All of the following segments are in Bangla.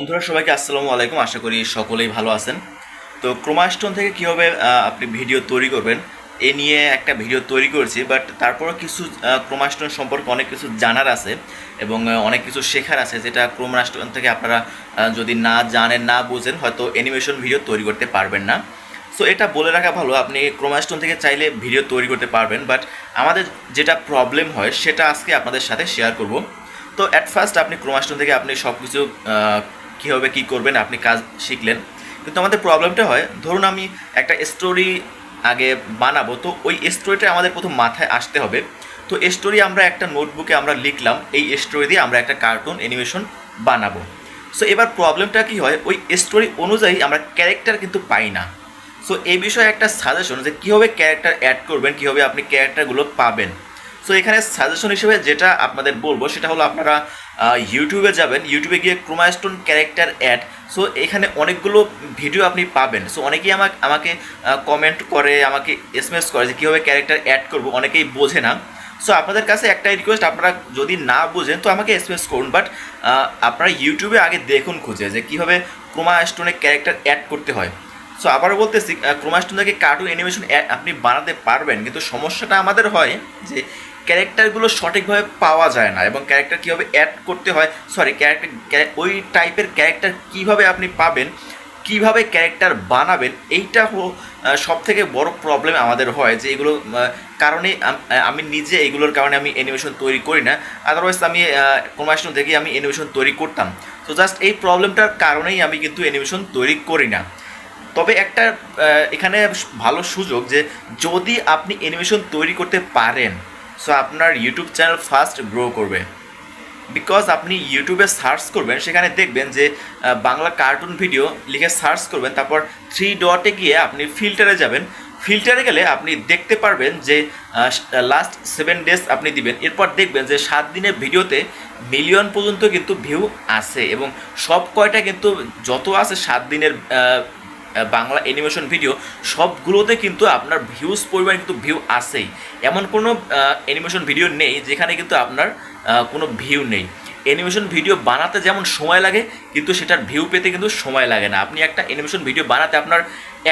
বন্ধুরা, সবাইকে আসসালামু আলাইকুম। আশা করি সকলেই ভালো আছেন। তো ক্রোমাস্টোন থেকে কীভাবে আপনি ভিডিও তৈরি করবেন, এ নিয়ে একটা ভিডিও তৈরি করেছি, বাট তারপরও কিছু ক্রোমাস্টোন সম্পর্কে অনেক কিছু জানার আছে এবং অনেক কিছু শেখার আছে যেটা ক্রোমাস্টোন থেকে আপনারা যদি না জানেন, না বুঝেন, হয়তো অ্যানিমেশন ভিডিও তৈরি করতে পারবেন না। সো এটা বলে রাখা ভালো, আপনি ক্রোমাস্টোন থেকে চাইলে ভিডিও তৈরি করতে পারবেন, বাট আমাদের যেটা প্রবলেম হয় সেটা আজকে আপনাদের সাথে শেয়ার করব। তো অ্যাট ফার্স্ট আপনি ক্রোমাস্টোন থেকে আপনি সব কিছু কীভাবে কী করবেন, আপনি কাজ শিখলেন। কিন্তু আমাদের প্রবলেমটা হয়, ধরুন আমি একটা স্টোরি আগে বানাবো, তো ওই স্টোরিটা আমাদের প্রথম মাথায় আসতে হবে। তো স্টোরি আমরা একটা নোটবুকে আমরা লিখলাম, এই স্টোরি দিয়ে আমরা একটা কার্টুন অ্যানিমেশন বানাবো। সো এবার প্রবলেমটা কি হয়, ওই স্টোরি অনুযায়ী আমরা ক্যারেক্টার কিন্তু পাই না। সো এই বিষয়ে একটা সাজেশন যে কীভাবে ক্যারেক্টার অ্যাড করবেন, কীভাবে আপনি ক্যারেক্টারগুলো পাবেন। সো এখানে সাজেশন হিসেবে যেটা আপনাদের বলব, সেটা হলো আপনারা ইউটিউবে যাবেন ইউটিউবে গিয়ে ক্রোমাস্টোন ক্যারেক্টার অ্যাড সো এখানে অনেকগুলো ভিডিও আপনি পাবেন। সো অনেকেই আমাকে আমাকে কমেন্ট করে, আমাকে এসএমএস করে যে কীভাবে ক্যারেক্টার অ্যাড করব, অনেকেই বোঝে না। সো আপনাদের কাছে একটাই রিকোয়েস্ট আপনারা যদি না বোঝেন, তো আমাকে এসএমএস করুন। বাট আপনারা ইউটিউবে আগে দেখুন খুঁজে যে কীভাবে ক্রোমাস্টোনে ক্যারেক্টার অ্যাড করতে হয়। সো আবারও বলতেছি ক্রোমাস্টোন থেকে কার্টুন অ্যানিমেশন আপনি বানাতে পারবেন, কিন্তু সমস্যাটা আমাদের হয় যে ক্যারেক্টারগুলো সঠিকভাবে পাওয়া যায় না এবং ক্যারেক্টার কীভাবে অ্যাড করতে হয় সরি ক্যারেক্টার ওই টাইপের ক্যারেক্টার কীভাবে আপনি পাবেন, কীভাবে ক্যারেক্টার বানাবেন, এইটা সব থেকে বড় প্রবলেম আমাদের হয় যে এগুলো কারণে আমি নিজে এগুলোর কারণে আমি অ্যানিমেশন তৈরি করি না। আদারওয়াইজ আমি কমার্শন থেকে আমি অ্যানিমেশন তৈরি করতাম। তো জাস্ট এই প্রবলেমটার কারণেই আমি কিন্তু অ্যানিমেশন তৈরি করি না। তবে একটা এখানে ভালো সুযোগ যে যদি আপনি অ্যানিমেশন তৈরি করতে পারেন সো আপনার ইউটিউব চ্যানেল ফার্স্ট গ্রো করবে। বিকজ আপনি ইউটিউবে সার্চ করবেন, সেখানে দেখবেন যে বাংলা কার্টুন ভিডিও লিখে সার্চ করবেন, তারপর থ্রি ডটে গিয়ে আপনি ফিল্টারে যাবেন। ফিল্টারে গেলে আপনি দেখতে পারবেন যে লাস্ট সেভেন ডেজ আপনি দিবেন। এরপর দেখবেন যে, সাত দিনের ভিডিওতে মিলিয়ন পর্যন্ত কিন্তু ভিউ আছে এবং সব কয়টা কিন্তু যত আছে, সাত দিনের বাংলা অ্যানিমেশন ভিডিও সবগুলোতে কিন্তু আপনার ভিউজ পরিমাণ কিন্তু ভিউ আসেই এমন কোনো অ্যানিমেশন ভিডিও নেই যেখানে কিন্তু আপনার কোনো ভিউ নেই। অ্যানিমেশন ভিডিও বানাতে যেমন সময় লাগে, কিন্তু সেটার ভিউ পেতে কিন্তু সময় লাগে না। আপনি একটা অ্যানিমেশন ভিডিও বানাতে আপনার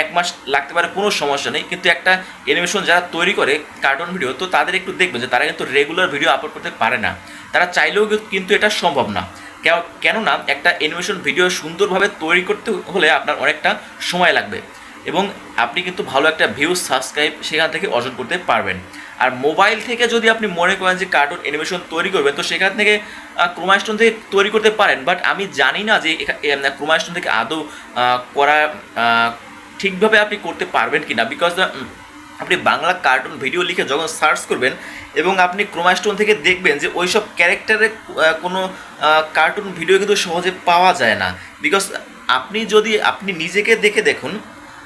এক মাস লাগতে পারে, কোনো সমস্যা নেই। কিন্তু একটা অ্যানিমেশন যারা তৈরি করে কার্টুন ভিডিও তো তাদের একটু দেখবেন যে তারা কিন্তু রেগুলার ভিডিও আপলোড করতে পারে না। তারা চাইলেও কিন্তু এটা সম্ভব না। কেননা একটা অ্যানিমেশন ভিডিও সুন্দরভাবে তৈরি করতে হলে আপনার অনেকটা সময় লাগবে। এবং আপনি কিন্তু ভালো একটা ভিউ সাবস্ক্রাইব সেখান থেকে অর্জন করতে পারবেন। আর মোবাইল থেকে যদি আপনি মনে করেন যে কার্টুন অ্যানিমেশন তৈরি করবেন, তো সেখান থেকে ক্রোমাস্টোন থেকে তৈরি করতে পারেন। বাট আমি জানি না যে ক্রোমাস্টোন থেকে আদৌ করা ঠিকভাবে আপনি করতে পারবেন কি না বিকজ আপনি বাংলা কার্টুন ভিডিও লিখে যখন সার্চ করবেন এবং আপনি ক্রোমাস্টোন থেকে দেখবেন যে ওই সব ক্যারেক্টারের কোনো কার্টুন ভিডিও কিন্তু সহজে পাওয়া যায় না। বিকজ আপনি যদি, আপনি নিজেকে দেখে দেখুন,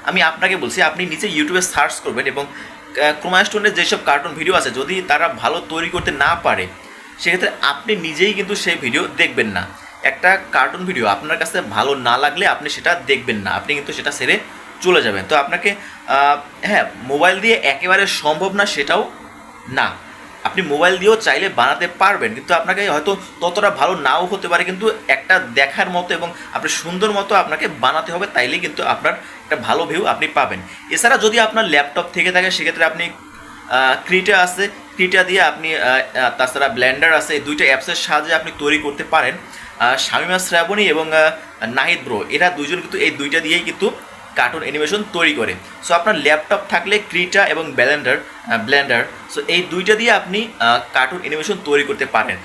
আমি আপনাকে বলছি, আপনি নিজে ইউটিউবে সার্চ করবেন এবং ক্রোমাস্টোনের যেসব কার্টুন ভিডিও আছে, যদি তারা ভালো তৈরি করতে না পারে, সেক্ষেত্রে আপনি নিজেই কিন্তু সেই ভিডিও দেখবেন না। একটা কার্টুন ভিডিও আপনার কাছে ভালো না লাগলে আপনি সেটা দেখবেন না। আপনি কিন্তু সেটা ছেড়ে চলে যাবেন। তো আপনাকে হ্যাঁ মোবাইল দিয়ে একেবারে সম্ভব না সেটাও না। আপনি মোবাইল দিয়েও চাইলে বানাতে পারবেন, কিন্তু আপনাকে হয়তো ততটা ভালো নাও হতে পারে, কিন্তু একটা দেখার মতো এবং আপনি সুন্দর মতো আপনাকে বানাতে হবে, তাইলেই কিন্তু আপনার একটা ভালো ভিউ আপনি পাবেন। এছাড়া যদি আপনার ল্যাপটপ থেকে থাকে, সেক্ষেত্রে আপনি ক্রিটা আছে। ক্রিটা দিয়ে আপনি তাছাড়া ব্ল্যান্ডার আছে। এই দুইটা অ্যাপসের সাহায্যে আপনি তৈরি করতে পারেন। শামিমা শ্রাবণী এবং নাহিদ ব্রো এরা দুজন কিন্তু এই দুইটা দিয়েই কিন্তু কার্টুন অ্যানিমেশন তৈরি করে। সো আপনার ল্যাপটপ থাকলে ক্রিটা এবং ব্লেন্ডার ব্লেন্ডার সো এই দুইটা দিয়ে আপনি কার্টুন অ্যানিমেশন তৈরি করতে পারেন।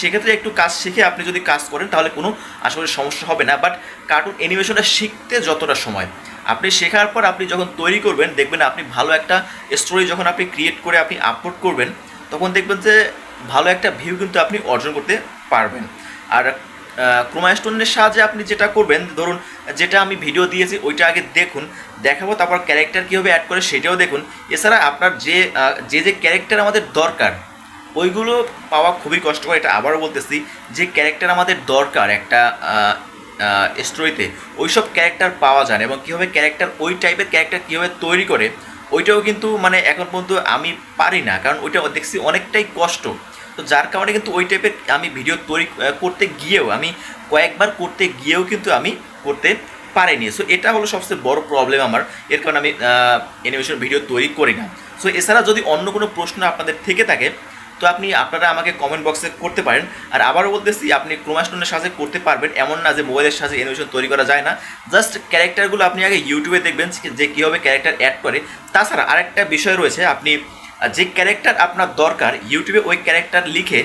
সেক্ষেত্রে একটু কাজ শিখে আপনি যদি কাজ করেন, তাহলে কোনো আসলে সমস্যা হবে না। বাট কার্টুন অ্যানিমেশনটা শিখতে যতটা সময়। আপনি শেখার পর আপনি যখন তৈরি করবেন, দেখবেন আপনি ভালো একটা স্টোরি যখন আপনি ক্রিয়েট করে আপনি আপলোড করবেন, তখন দেখবেন যে ভালো একটা ভিউ কিন্তু আপনি অর্জন করতে পারবেন। আর ক্রোমাস্টোনের সাহায্যে আপনি যেটা করবেন, ধরুন যেটা আমি ভিডিও দিয়েছি, ওইটা আগে দেখুন, দেখাবো, তারপর ক্যারেক্টার কীভাবে অ্যাড করে সেটাও দেখুন। এছাড়া আপনার যে যে যে ক্যারেক্টার আমাদের দরকার, ওইগুলো পাওয়া খুবই কষ্টকর, এটা আবারও বলতেছি, যে ক্যারেক্টার আমাদের দরকার একটা স্টোরিতে ওইসব ক্যারেক্টার পাওয়া যায় এবং কীভাবে ক্যারেক্টার ওই টাইপের ক্যারেক্টার কীভাবে তৈরি করে, ওইটাও কিন্তু মানে এখন পর্যন্ত আমি পারি না, কারণ ওইটা দেখছি অনেকটাই কষ্ট। তো যার কারণে কিন্তু ওই টাইপের আমি ভিডিও তৈরি করতে গিয়েও, আমি কয়েকবার করতে গিয়েও কিন্তু আমি করতে পারেনি। সো এটা হলো সবচেয়ে বড় প্রবলেম আমার। এর কারণে আমি অ্যানিমেশন ভিডিও তৈরি করি না। সো এছাড়া যদি অন্য কোনো প্রশ্ন আপনাদের থেকে থাকে, তো আপনি, আপনারা আমাকে কমেন্ট বক্সে করতে পারেন। আর আবারও বলতেছি, আপনি ক্রোমাস্টোনের সাহায্যে করতে পারবেন। এমন না যে মোবাইলের সাহায্যে অ্যানিমেশন তৈরি করা যায় না। জাস্ট ক্যারেক্টারগুলো আপনি আগে ইউটিউবে দেখবেন, যে কীভাবে ক্যারেক্টার অ্যাড করে। তাছাড়া আরেকটা বিষয় রয়েছে, আপনি যে ক্যারেক্টার আপনার দরকার ইউটিউবে ওই ক্যারেক্টার লিখে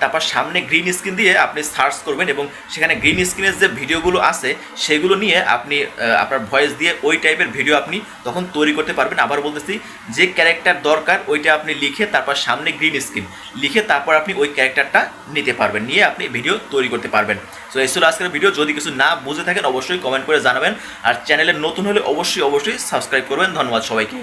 তারপর সামনে গ্রিন স্ক্রিন দিয়ে আপনি সার্চ করবেন এবং সেখানে গ্রিন স্ক্রিনের যে ভিডিওগুলো আছে, সেগুলো নিয়ে আপনি আপনার ভয়েস দিয়ে ওই টাইপের ভিডিও আপনি তখন তৈরি করতে পারবেন। আবার বলতেছি, যে ক্যারেক্টার দরকার, ওইটা আপনি লিখে তারপর সামনে গ্রিন স্ক্রিন লিখে তারপর আপনি ওই ক্যারেক্টারটা নিতে পারবেন, নিয়ে আপনি ভিডিও তৈরি করতে পারবেন। সো এই ছিল আজকের ভিডিও যদি কিছু না বুঝে থাকেন, অবশ্যই কমেন্ট করে জানাবেন। আর চ্যানেলে নতুন হলে অবশ্যই অবশ্যই সাবস্ক্রাইব করবেন। ধন্যবাদ সবাইকে।